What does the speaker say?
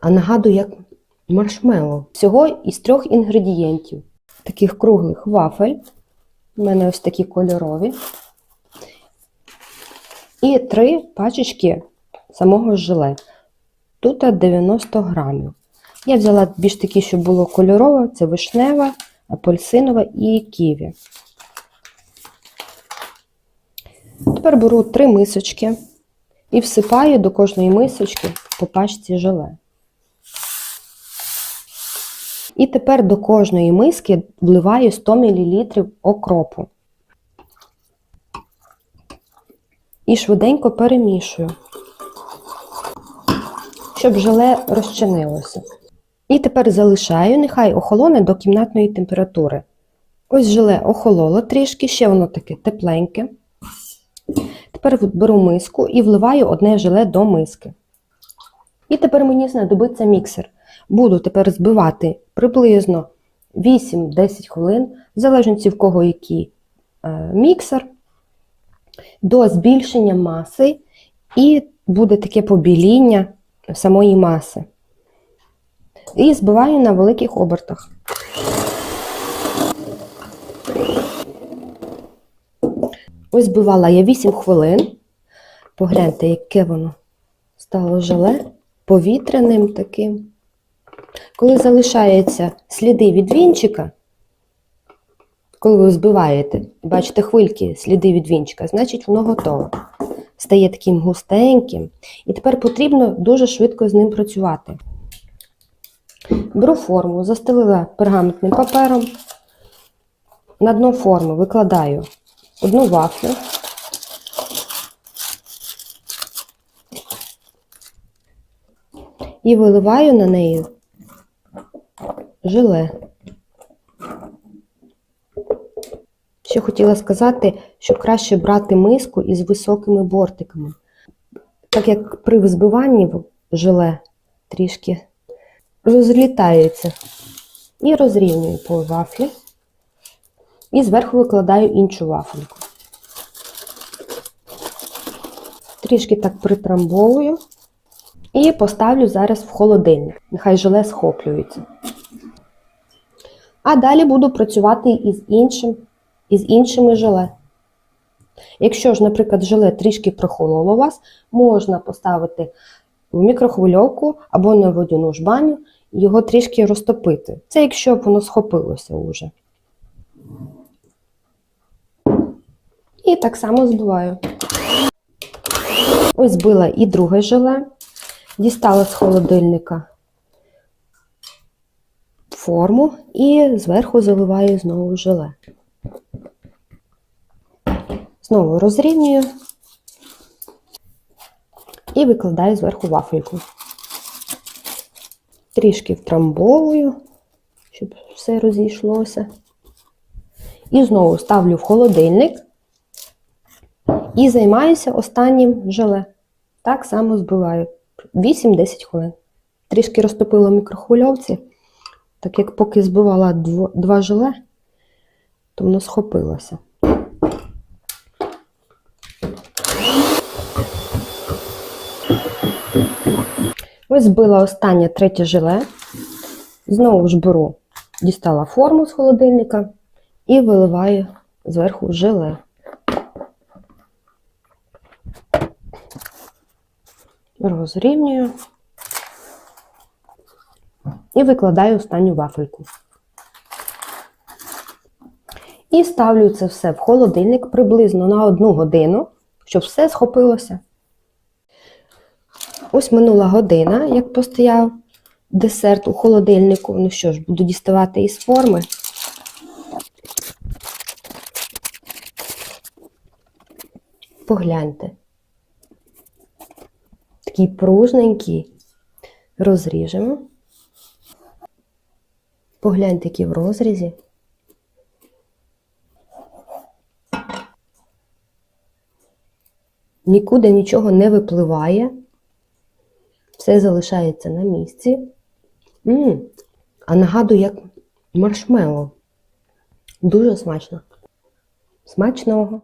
А нагадую, як маршмеллоу. Всього із трьох інгредієнтів. Таких круглих вафель. У мене ось такі кольорові. І три пачечки самого желе. Тут 90 грамів. Я взяла більш такі, щоб було кольорове, це вишнева, апельсинова і ківі. Тепер беру три мисочки і всипаю до кожної мисочки по пачці желе. І тепер до кожної миски вливаю 100 мл окропу. І швиденько перемішую, щоб желе розчинилося. І тепер залишаю, нехай охолоне до кімнатної температури. Ось желе охололо трішки, ще воно таке тепленьке. Тепер беру миску і вливаю одне желе до миски. І тепер мені знадобиться міксер. Буду тепер збивати приблизно 8-10 хвилин, в залежності в кого який е, міксер, до збільшення маси, і буде таке побіління самої маси. І збиваю на великих обертах. Ось збивала я 8 хвилин. Погляньте, яке воно стало желе повітряним таким. Коли залишаються сліди від вінчика, коли ви збиваєте, бачите хвильки, сліди від вінчика, значить воно готове. Стає таким густеньким. І тепер потрібно дуже швидко з ним працювати. Беру форму, застелила пергаментним папером. На дно форми викладаю одну вафлю. І виливаю на неї желе. Ще хотіла сказати, що краще брати миску із високими бортиками. Так як при взбиванні желе трішки розлітається. І розрівнюю по вафлі. І зверху викладаю іншу вафельку. Трішки так притрамбовую. І поставлю зараз в холодильник. Нехай желе схоплюється. А далі буду працювати із іншим, із іншими желе. Якщо ж, наприклад, желе трішки прохололо вас, можна поставити в мікрохвильовку або на водяну жбаню його трішки розтопити. Це якщо б воно схопилося уже. І так само збиваю. Ось збила і друге желе. Дістала з холодильника форму і зверху заливаю знову желе. Знову розрівнюю і викладаю зверху вафельку. Трішки втрамбовую, щоб все розійшлося. І знову ставлю в холодильник і займаюся останнім желе. Так само збиваю 8-10 хвилин. Трішки розтопила в мікрохвильовці, так як поки збивала два желе, то воно схопилося. Ось збила останнє третє желе. Знову ж беру, дістала форму з холодильника і виливаю зверху желе. Розрівнюю і викладаю останню вафельку. І ставлю це все в холодильник приблизно на одну годину, щоб все схопилося. Ось минула година, як постояв десерт у холодильнику. Ну що ж, буду діставати із форми. Погляньте. Такий пружненький. Розріжемо. Погляньте, які в розрізі. Нікуди нічого не випливає. Все залишається на місці. м А нагадую, як маршмеллоу. Дуже смачно. Смачного!